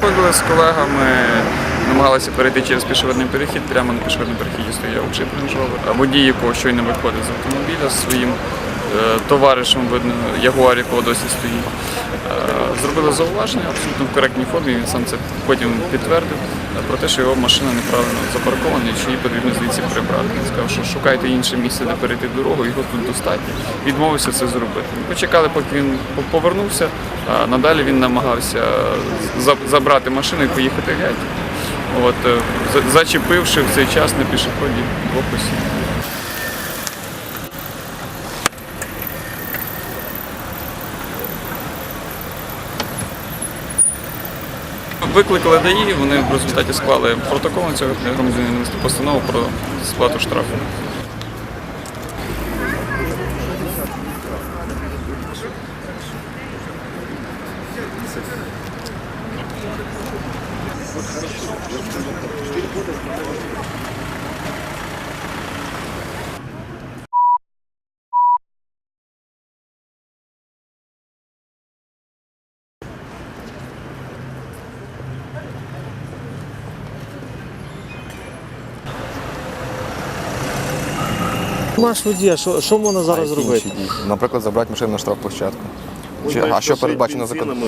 Ходили з колегами, намагалися перейти через пішохідний перехід, прямо на пішохідному перехіді стояв джип Range Або а водій, якого щойно виходить з автомобіля своїм товаришем, видно, Ягуар, якого досі стоїть. Е, Зробили зауваження абсолютно в коректній формі, він сам це потім підтвердив е, про те, що його машина неправильно запаркована і що її потрібно звідси прибрати. Він сказав, що шукайте інше місце, де перейти дорогу, його тут достатньо. Відмовився це зробити. Почекали, поки він повернувся, а надалі він намагався забрати машину і поїхати геть. От, е, зачепивши в цей час на пішоході двох осіб. Викликали ДАІ, вони в результаті склали протокол на цього громадянина постанову про сплату штрафу. Наш водій, що, що можна зараз які зробити? дії? Наприклад, забрати машину на штрафплощадку. Чи, а що передбачено законом?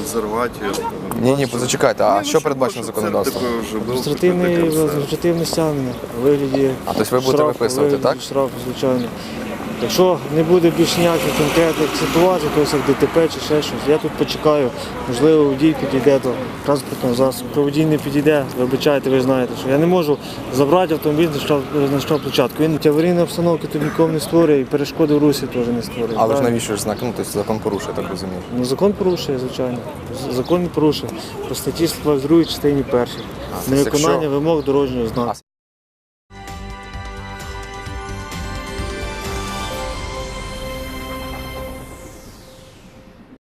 Ні, ні, зачекайте, а що передбачено законодавством? Адміністративне адміністративне стягнення у вигляді. А, тобто ви будете штрафу, виписувати, вигляді так? Штрафу, звичайно. Якщо не буде більш ніяких конкретних ситуацій, тобто як ДТП чи ще щось, я тут почекаю, можливо, водій підійде до транспортного засобу. Якщо водій не підійде, вибачайте, ви знаєте, що я не можу забрати автомобіль на на штрафплощадку. Він аварійної обстановки тут нікому не створює і перешкоди в русі теж не створює. Але ж навіщо ж знак? Ну, тобто закон порушує, так розумію. Ну, закон порушує, звичайно. Закон не порушує. По статті 122 частині першій. Невиконання вимог дорожнього знаку.